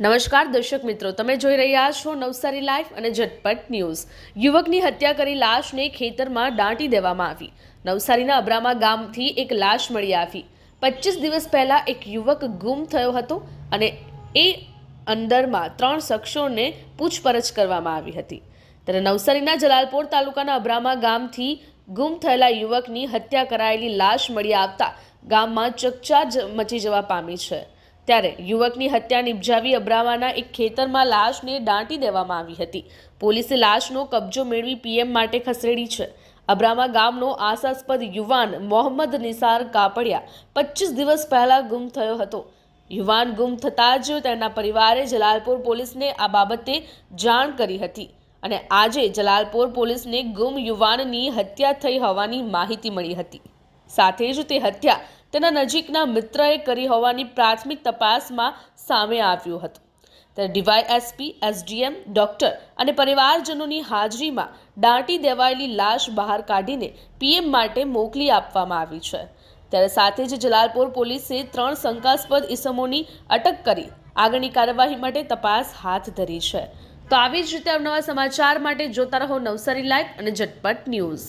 નમસ્કાર દર્શક મિત્રો, તમે જોઈ રહ્યા છો નવસારી લાઈફ અને ઝટપટ ન્યૂઝ. યુવકની હત્યા કરી લાશને ખેતરમાં દાંટી દેવામાં આવી. નવસારીના અબ્રામા ગામથી એક લાશ મળી આવી. પચીસ દિવસ પહેલાં એક યુવક ગુમ થયો હતો અને એ અંદરમાં ત્રણ શખ્સોને પૂછપરછ કરવામાં આવી હતી. ત્યારે નવસારીના જલાલપોર તાલુકાના અબ્રામા ગામથી ગુમ થયેલા યુવકની હત્યા કરાયેલી લાશ મળી આવતા ગામમાં ચકચાર મચી જવા પામી છે. ત્યારે યુવકની હત્યા નિપજાવી અબ્રાવાના એક ખેતરમાં લાશને દાંટી દેવામાં આવી હતી. પોલીસે લાશનો કબજો મેળવી પીએમ માટે ખસેડી છે. અબ્રામા ગામનો આશાસ્પદ યુવાન મોહમ્મદ નિસાર કાપડિયા પચીસ દિવસ પહેલા ગુમ થયો હતો. યુવાન ગુમ થતાં જ તેના પરિવારે જલાલપોર પોલીસને આ બાબતે જાણ કરી હતી અને આજે જલાલપોર પોલીસને ગુમ યુવાનની હત્યા થઈ હોવાની માહિતી મળી હતી. સાથે જ તે હત્યા તેના નજીકના મિત્રએ કરી હોવાની પ્રાથમિક તપાસમાં સામે આવ્યું હતું. ત્યારે ડીવાય એસપી એસડીએમ, ડોક્ટર અને પરિવારજનોની હાજરીમાં દાંટી દેવાયેલી લાશ બહાર કાઢીને પીએમ માટે મોકલી આપવામાં આવી છે. ત્યારે સાથે જ જલાલપોર પોલીસે ત્રણ શંકાસ્પદ ઇસમોની અટક કરી આગળની કાર્યવાહી માટે તપાસ હાથ ધરી છે. તો આવી જ રીતે અવનવા સમાચાર માટે જોતા રહો નવસારી લાઈવ અને ઝટપટ ન્યૂઝ.